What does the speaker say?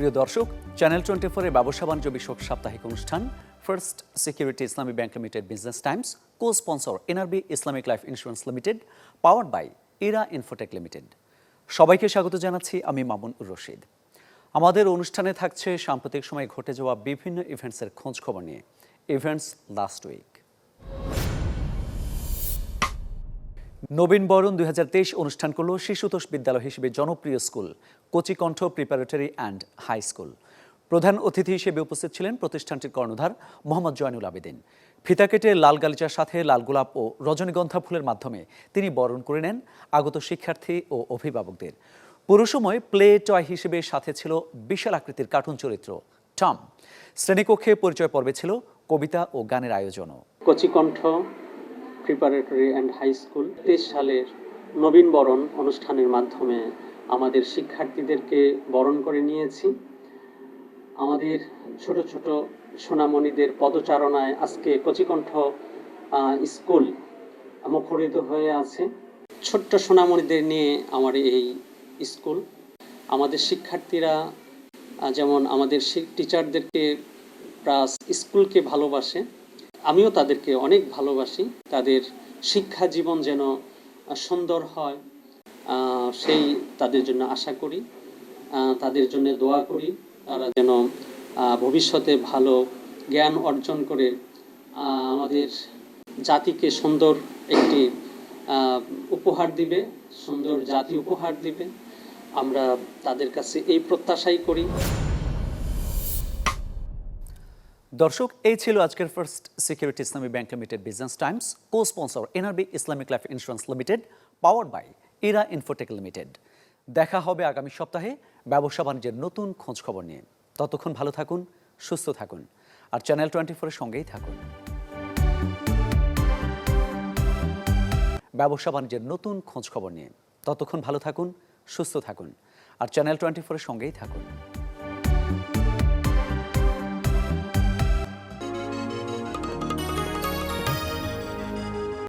প্রিয় দর্শক channel twenty ফোরের ব্যবসা বাণিজ্য বিষয়ক সাপ্তাহিক অনুষ্ঠান First Security Islami Bank Limited Business Times co sponsor NRB Islamic Life Insurance Limited powered by Era Infotech Limited সবাইকে স্বাগত জানাচ্ছি, আমি মামুন রশিদ। আমাদের অনুষ্ঠানে থাকছে সাম্প্রতিক সময়ে ঘটে যাওয়া বিভিন্ন ইভেন্টসের খোঁজ খবর নিয়ে। ইভেন্টস লাস্ট উইক নবীন বরণ দুই হাজার তেইশ অনুষ্ঠান করল শিশুতোষ বিদ্যালয় হিসেবে জনপ্রিয় school, Kochikantha preparatory and high school প্রধান অতিথি হিসেবে উপস্থিত ছিলেন প্রতিষ্ঠানটির কর্ণধার মোহাম্মদ জয়নুল আবেদিন। ফিতা কেটে লাল গালিচার সাথে লাল গোলাপ ও রজনীগন্ধা ফুলের মাধ্যমে তিনি বরণ করে নেন আগত শিক্ষার্থী ও অভিভাবকদের। পুরো সময় প্লে টয় হিসেবে সাথে ছিল বিশাল আকৃতির কার্টুন চরিত্র টম শ্রেণীকক্ষে পরিচয় পর্বে ছিল কবিতা ও গানের আয়োজনও। Kochikantha preparatory and high school তেইশ সালের নবীন বরণ অনুষ্ঠানের মাধ্যমে আমাদের শিক্ষার্থীদেরকে বরণ করে নিয়েছি। আমাদের ছোট ছোট সোনামণিদের পদচারণায় আজকে কচিকণ্ঠ স্কুল মুখরিত হয়ে আছে। ছোট্ট সোনামণিদের নিয়ে আমার এই স্কুল। আমাদের শিক্ষার্থীরা যেমন আমাদের টিচারদেরকে প্লাস স্কুলকে ভালোবাসে। আমিও তাদেরকে অনেক ভালোবাসি। তাদের শিক্ষা জীবন যেন সুন্দর হয় সেই তাদের জন্য আশা করি। তাদের জন্য দোয়া করি। তারা যেন ভবিষ্যতে ভালো জ্ঞান অর্জন করে আমাদের জাতিকে সুন্দর একটি উপহার দিবে, সুন্দর জাতি উপহার দিবে। আমরা তাদের কাছে এই প্রত্যাশাই করি। দর্শক, এই ছিল আজকের First Security Islami Bank Limited Business Times co sponsor NRB Islamic Life Insurance Limited power by Era Infotech Limited দেখা হবে আগামী সপ্তাহে ব্যবসা বাণিজ্যের নতুন খোঁজ খবর নিয়ে। ততক্ষণ ভালো থাকুন, সুস্থ থাকুন, আর চ্যানেল টোয়েন্টি ফোরের সঙ্গেই থাকুন। ব্যবসা বাণিজ্যের নতুন খোঁজ খবর নিয়ে। ততক্ষণ ভালো থাকুন, সুস্থ থাকুন, আর চ্যানেল টোয়েন্টি ফোরের সঙ্গেই থাকুন।